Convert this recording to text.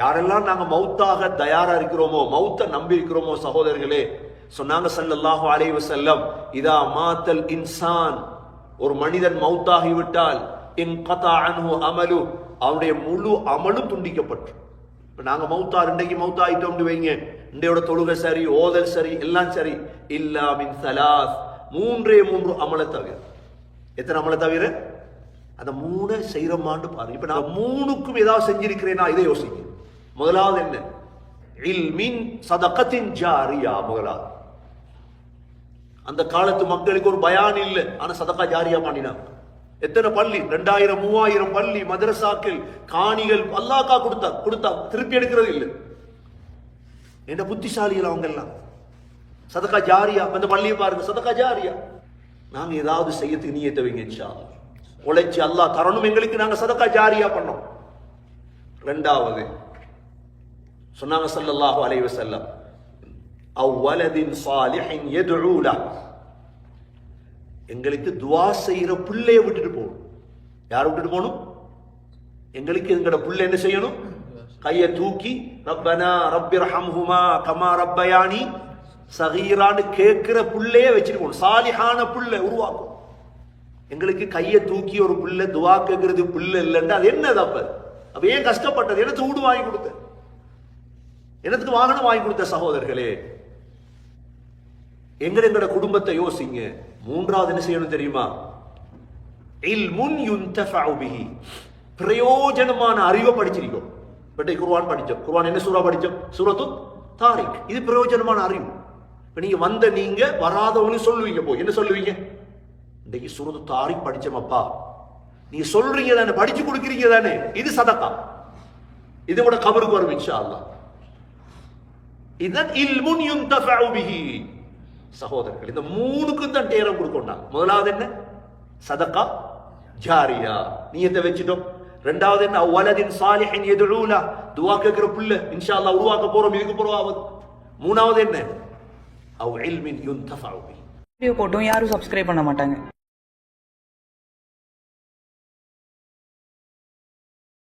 யாரெல்லாம் நாங்கள் மௌத்தாக தயாராக இருக்கிறோமோ மௌத்தை நம்பி இருக்கிறோமோ சகோதரர்களே சொன்னாங்க ஸல்லல்லாஹு அலைஹி செல்லம் இதா மாத்தல் இன்சான். ஒரு மனிதன் மௌத்தாகி விட்டால் கதா அனு அமலு. அவனுடைய முழு அமலும் துண்டிக்கப்பட்டு. இப்போ நாங்கள் மௌத்தா இன்றைக்கு மௌத்தா ஆகிட்டோம்னு வைங்க. இன்றையோட தொழுகை சரி ஓதல் சரி எல்லாம் சரி. இல்லா மின் சலாஸ். மூன்றே மூன்று அமலை தவிர. எத்தனை அமலை தவிர? அந்த மூணு செய்கிறோமான்னு பாருங்க. இப்போ நான் மூணுக்கும் ஏதாவது செஞ்சிருக்கிறேனா? இதை யோசிக்கிறேன் முதலாவது என்ன? இல்மின் சதகத்தின் ஜாரியா முதலாவது. அந்த காலத்து மக்களுக்கு ஒரு பயான் இல்லை. ஆனா சதகா ஜாரியா பண்ணினாங்க. எத்தனை பள்ளி? ரெண்டாயிரம் மூவாயிரம் பள்ளி மதரசாக்கள் காணிகள் அல்லாக்கா கொடுத்தா கொடுத்தா திருப்பி எடுக்கிறது இல்லை. என்ன புத்திசாலிகள் அவங்க எல்லாம் சதகா ஜாரியா அந்த பள்ளியை பாருங்க சதகா ஜாரியா. நாங்க ஏதாவது செய்யறதுக்கு நீயத்தை வைங்க இன்ஷா உழைச்சி அல்லாஹ் தரணும் எங்களுக்கு நாங்க சதக்கா ஜாரியா பண்ணோம். ரெண்டாவது சொன்னாங்க சல்லல்லாஹு அலைஹி வஸல்லம் அவ் சாலிஹின் யதுஊ எங்களுக்கு துவா செய்யற பிள்ளைய விட்டுட்டு போகணும். யார் விட்டுட்டு போகணும்? எங்களுக்கு எங்களோட பிள்ளை என்ன செய்யணும்? கையை தூக்கி ரப்பனா ரப்பிர் ஹம்ஹுமா கமா ரப்பயானி. சகீரான்னு கேட்கிற பிள்ளைய வச்சுட்டு போகணும். சாலிஹான பிள்ளை உருவாக்கும். எங்களுக்கு கையை தூக்கி ஒரு பிள்ளை துவா கேட்கறது பிள்ளை இல்லைன்னா அது என்னது தப்பு அப்ப ஏன் கஷ்டப்பட்டது? எனக்கு சூடு வாங்கி கொடுத்தேன். எனக்கு வாகனம் வாங்கி கொடுத்த சகோதரர்களே? எங்க எங்களோட குடும்பத்தை யோசிங்க. மூன்றாவது என்ன செய்யணும் தெரியுமா? இல்முன் யுன்தஃபஉ பிரயோஜனமான அறிவை படிச்சிருக்கோம். பட்டை குருவான் படிச்சோம். குருவான் என்ன சூரா படிச்சோம்? சூரத்து தாரிக். இது பிரயோஜனமான அறிவு. இப்போ நீங்கள் வந்த நீங்கள் வராதவனு சொல்லுவீங்க போ என்ன சொல்லுவீங்க? இன்றைக்கு சூரத்து தாரிக் படித்தோமப்பா நீ சொல்றீங்க தானே படிச்சு கொடுக்குறீங்க தானே. இது சதக்கா. இது கூட கபருக்கு வரும் இன்ஷா அல்லாஹ். இதன் இல்முன் யுன்தஃபஉ சகோதரர்கள் இந்த மூணுக்கும் தான் நேரம் கொடுக்கணும் முதலாவது என்ன? சதக்கா? ஜாரியா. நீ எதை வச்சுட்டோம். ரெண்டாவது என்ன? வலதின் சாலிஹின் எதுலூலா துவா கேட்கிற புள்ள இன்ஷா அல்லா உருவாக்க போறோம் இதுக்கு போறோம் மூணாவது என்ன? அவ் இல்மின் யுன்தஃபஉ வீடியோ போட்டும் யாரும் சப்ஸ்கிரைப் பண்ண மாட்டாங்க.